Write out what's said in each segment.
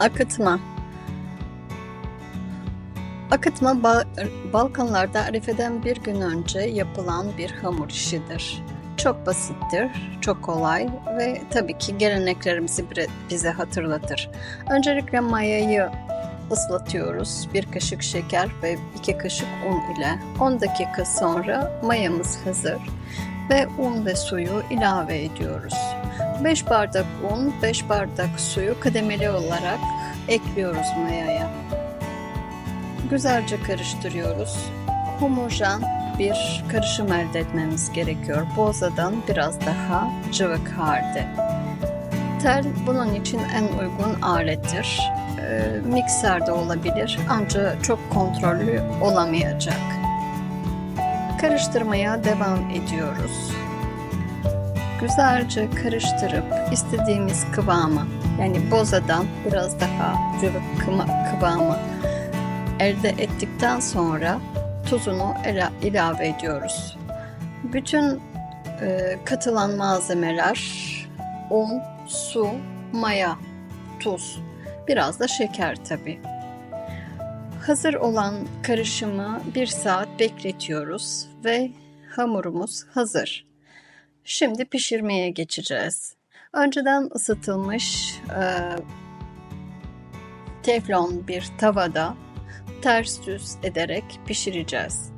Akıtma Akıtma Ba- Balkanlarda Arife'den bir gün önce yapılan bir hamur işidir. Çok basittir, çok kolay ve tabii ki geleneklerimizi bize hatırlatır. Öncelikle mayayı ıslatıyoruz. Bir kaşık şeker ve iki kaşık un ile. 10 dakika sonra mayamız hazır ve un ve suyu ilave ediyoruz. 5 bardak un, 5 bardak suyu kademeli olarak ekliyoruz mayaya. Güzelce karıştırıyoruz. Homojen bir karışım elde etmemiz gerekiyor. Bozadan biraz daha cıvık halde. Tel bunun için en uygun alettir. Ee, mikser olabilir ancak çok kontrollü olamayacak. Karıştırmaya devam ediyoruz. Güzelce karıştırıp istediğimiz kıvama yani bozadan biraz daha cıvık kıvamı elde ettikten sonra tuzunu ilave ediyoruz. Bütün e, katılan malzemeler un, su, maya, tuz, biraz da şeker tabi. Hazır olan karışımı bir saat bekletiyoruz ve hamurumuz hazır. Şimdi pişirmeye geçeceğiz. Önceden ısıtılmış e, teflon bir tavada ters düz ederek pişireceğiz.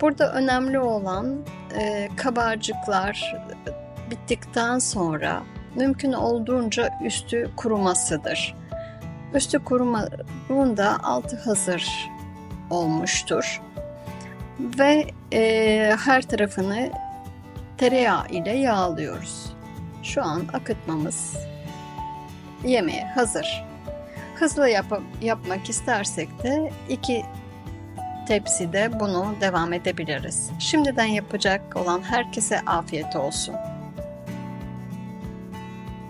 Burada önemli olan e, kabarcıklar bittikten sonra mümkün olduğunca üstü kurumasıdır. Üstü kurumadığında altı hazır olmuştur. Ve e, her tarafını tereyağı ile yağlıyoruz. Şu an akıtmamız yemeğe hazır. Hızlı yap- yapmak istersek de iki tepside bunu devam edebiliriz. Şimdiden yapacak olan herkese afiyet olsun.